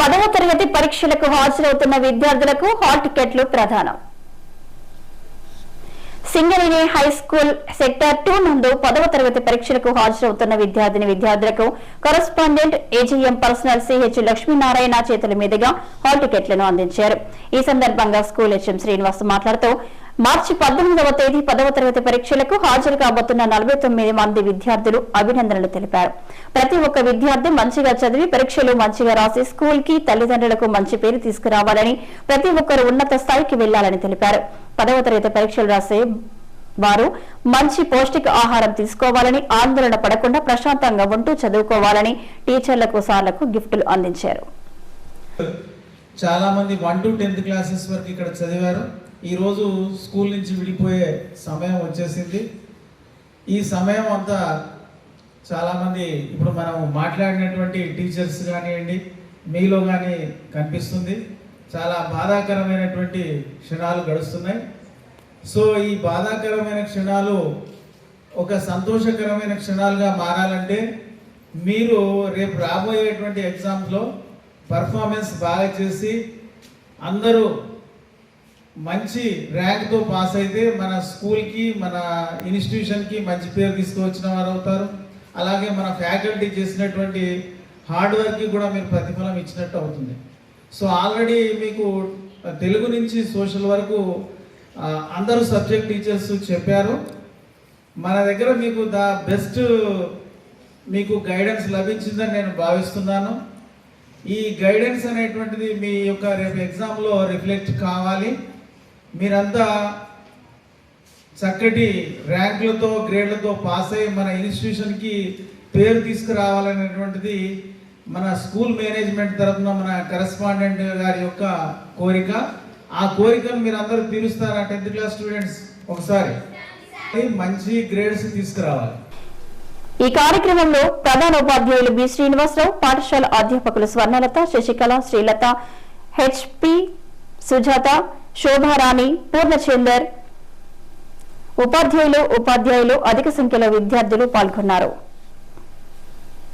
పదవ తరగతి పరీక్షలకు హాజరవుతున్న విద్యార్థులకు హాల్ టికెట్లు ప్రధానం. Singareni high school sector two నందు పదవ తరగతి పరీక్షలకు హాజరవుతున్న విద్యార్థిని విద్యార్థులకు correspondent AGM personnel CH Lakshminarayana చేతుల మీదుగా హాల్ టికెట్లను అందించారు. ఈ సందర్భంగా స్కూల్ హెచ్ఎం శ్రీనివాస్ మాట్లాడుతూ మార్చి పద్దెనిమిదవ తేదీ పదవ తరగతి పరీక్షలకు హాజరు కాబోతున్న నలభై తొమ్మిది మంది విద్యార్థులు అభినందనలు తెలిపారు. ప్రతి ఒక్క విద్యార్థి మంచిగా చదివి పరీక్షలు మంచిగా రాసి స్కూల్కి తల్లిదండ్రులకు మంచి పేరు తీసుకురావాలని ప్రతి ఒక్కరు ఉన్నత స్థాయికి వెళ్ళాలని తెలిపారు. పదవ తరగతి పరీక్షలు రాసే వారు మంచి పౌష్టిక ఆహారం తీసుకోవాలని ఆందోళన పడకుండా ప్రశాంతంగా ఉంటూ చదువుకోవాలని టీచర్లకు సార్లకు గిఫ్టులు అందించారు. చాలా మంది వన్ టు టెన్త్ క్లాసెస్ వరకు ఇక్కడ చదివారు. ఈరోజు స్కూల్ నుంచి విడిపోయే సమయం వచ్చేసింది. ఈ సమయం అంతా చాలామంది ఇప్పుడు మనం మాట్లాడినటువంటి టీచర్స్ కానివ్వండి మీలో కానీ కనిపిస్తుంది. చాలా బాధాకరమైనటువంటి క్షణాలు గడుస్తున్నాయి. సో ఈ బాధాకరమైన క్షణాలు ఒక సంతోషకరమైన క్షణాలుగా మారాలంటే మీరు రేపు రాబోయేటువంటి ఎగ్జామ్స్లో పర్ఫార్మెన్స్ బాగా చేసి అందరూ మంచి ర్యాంక్తో పాస్ అయితే మన స్కూల్కి మన ఇన్స్టిట్యూషన్కి మంచి పేరు తీసుకువచ్చిన వారు అవుతారు. అలాగే మన ఫ్యాకల్టీ చేసినటువంటి హార్డ్ వర్క్కి కూడా మీరు ప్రతిఫలం ఇచ్చినట్టు అవుతుంది. సో ఆల్రెడీ మీకు తెలుగు నుంచి సోషల్ వరకు అందరూ సబ్జెక్ట్ టీచర్స్ చెప్పారు. మన దగ్గర మీకు ద బెస్ట్ మీకు గైడెన్స్ లభించిందని నేను భావిస్తున్నాను. ఈ గైడెన్స్ అనేటువంటిది మీ యొక్క రేపు ఎగ్జామ్లో రిఫ్లెక్ట్ కావాలి. మీరంతా చక్కటి ర్యాంకులతో గ్రేడ్లతో పాస్ అయ్యి మన ఇన్స్టిట్యూషన్కి పేరు తీసుకురావాలనేటువంటిది మన స్కూల్ మేనేజ్మెంట్ తరఫున మన కరెస్పాండెంట్ గారి యొక్క కోరిక. ఆ కోరికను మీరు అందరూ తీరుస్తారా టెన్త్ క్లాస్ స్టూడెంట్స్ ఒకసారి మంచి గ్రేడ్స్ తీసుకురావాలి. ఈ కార్యక్రమంలో ప్రధాన ఉపాధ్యాయులు బి. శ్రీనివాసరావు పాఠశాల అధ్యాపకులు స్వర్ణలత శశికళ శ్రీలత హెచ్పి సుజాత శోభారాణి పూర్ణచందర్. ఉపాధ్యాయులు ఉపాధ్యాయులు అధిక సంఖ్యలో విద్యార్థులు పాల్గొన్నారు.